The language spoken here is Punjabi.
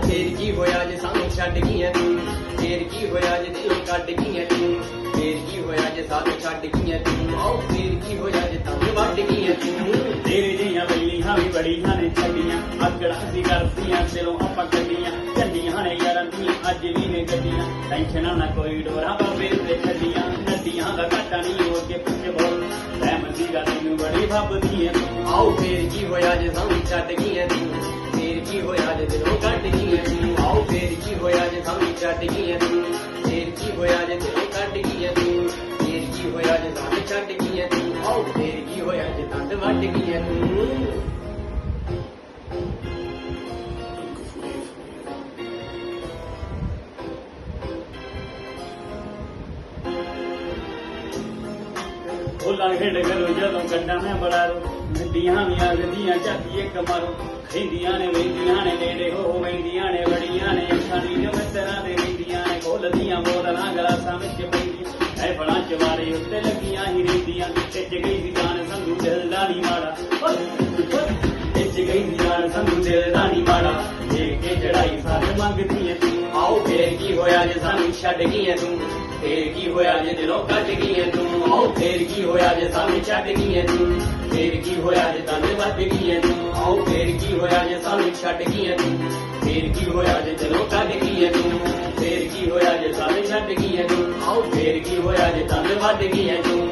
ਫੇਰ ਕੀ ਹੋਇਆ ਜੇ ਸਾਨੂੰ ਛੱਡ ਗਈਆਂ ਤੂੰ? ਫੇਰ ਕੀ ਹੋਇਆ ਜੇ ਦਿਲੋਂ ਕੱਢ ਗਈਆਂ ਤੂੰ? ਫੇਰ ਕੀ ਹੋਇਆ ਜੇ ਸਾਨੂੰ ਛੱਡ ਗਈਆਂ ਤੂੰ? ਆਓ ਫੇਰ ਕੀ ਹੋਇਆ ਜੇ ਤੰਗ ਵੱਢ ਗਈਆਂ ਤੂੰ? ਤੇਰੇ ਜੀਆਂ ਬਲੀਆਂ ਵੀ ਬੜੀਆਂ ਨੇ ਛੱਡੀਆਂ। ਆਕੜਾਂ ਸੀ ਕਰਦੀਆਂ ਦਿਲੋਂ ਆਪਾਂ ਕੱਢੀਆਂ। ਚੰਡੀਆਂ ਨੇ ਯਾਰਾਂ ਦੀਆਂ ਅੱਜ ਵੀ ਨੇ ਗੱਡੀਆਂ। ਟੈਨਸ਼ਨਾਂ ਨਾ ਕੋਈ ਡੋਰਾ ਬਾਬੇ ਤੇ ਛੱਡੀਆਂ। ਨੱਡੀਆਂ ਦਾ ਘਾਟਾ ਨਹੀਂ ਹੋ ਕੇ ਪਿੱਛੇ ਬੋਲ। ਰਹਿਮਤ ਦੀ ਗੱਲ ਨੂੰ ਬੜੀ ਫੱਬਦੀ ਐ। ਆਓ ਫੇਰ ਕੀ ਹੋਇਆ ਜੇ ਸਾਨੂੰ ਛੱਡ ਗਈਆਂ ਤੂੰ? ਕੀ ਹੋਇਆ ਜੇ ਦਿਲੋਂ ਕੱਢ ਗਈਆਂ ਤੂੰ ਆਓ ਫੇਰ ਕੀ ਹੋਇਆ ਜੇ ਸਾਨੂੰ ਛੱਡ ਗਈਆਂ ਤੂੰ ਫੇਰ ਕੀ ਹੋਇਆ ਜੇ ਦਿਲੋਂ ਕੱਢ ਗਈਆਂ ਤੂੰ ਫੇਰ ਕੀ ਹੋਇਆ ਜੇ ਸਾਨੂੰ ਛੱਡ ਗਈਆਂ ਤੂੰ ਆਓ ਫੇਰ ਕੀ ਹੋਇਆ ਜੇ ਦੰਦ ਵੱਢ ਗਈਆਂ ਤੂੰ ਫੁੱਲਾਂ ਖੇਡ ਕਰੋ ਜਦੋਂ ਕੰਡਾ ਮੈਂ ਬੜਾ ਰੋ। ਨੱਡੀਆਂ ਵੀ ਆਗਦੀਆਂ ਝਾਤੀ ਇੱਕ ਮਾਰੋ। ਨੇ ਵੈਂਦੀਆਂ ਨੇ, ਨੇੜੇ ਹੋ ਵੈਂਦੀਆਂ ਨੇ ਬੜੀਆਂ ਨੇ। ਅੱਖਾਂ ਦੀ ਦੇ ਵੈਂਦੀਆਂ ਨੇ ਖੋਲਦੀਆਂ ਬੋਤਲਾਂ, ਗਲਾਸਾਂ ਵਿੱਚ ਪੈਂਦੀਆਂ। ਐ ਫੜਾਂ ਚ ਉੱਤੇ ਲੱਗੀਆਂ ਹੀ ਰਹਿੰਦੀਆਂ। ਟਿੱਚ ਗਈ ਦੀ ਜਾਨ ਸੰਧੂ, ਦਿਲ ਦਾ ਨੀ ਮਾੜਾ। ਟਿੱਚ ਗਈ ਦੀ ਜਾਨ ਸੰਧੂ, ਦਿਲ ਦਾ ਨੀ ਮਾੜਾ। ਜੇ ਕੇ ਚੜਾਈ ਸਾਰੇ ਮੰਗਦੀ ਐ ਤੂੰ। ਆਓ ਫੇਰ ਕੀ ਹੋਇਆ ਜੇ ਸਾਨੂੰ ਛੱਡ ਗਈਆਂ ਤੂੰ? ਫੇਰ ਕੀ ਹੋਇਆ ਜੇ ਦਿਲੋਂ ਕੱਢ ਗਈਆਂ ਤੂੰ? ਫੇਰ ਕੀ ਹੋਇਆ ਜੇ ਸਾਨੂੰ ਛੱਡ ਗਈਆਂ ਤੂੰ ਫੇਰ ਕੀ ਹੋਇਆ ਜੇ ਦੰਦ ਵੱਢ ਗਈਆਂ ਤੂੰ ਆਓ ਫੇਰ ਕੀ ਹੋਇਆ ਜੇ ਸਾਨੂੰ ਛੱਡ ਗਈਆਂ ਤੂੰ ਫੇਰ ਕੀ ਹੋਇਆ ਜੇ ਚਲੋ ਕੱਢ ਗਈਆਂ ਤੂੰ ਫੇਰ ਕੀ ਹੋਇਆ ਜੇ ਸਾਨੂੰ ਛੱਡ ਗਈਆਂ ਤੂੰ ਆਓ ਫੇਰ ਕੀ ਹੋਇਆ ਜੇ ਦੰਦ ਵੱਢ ਗਈਆਂ ਤੂੰ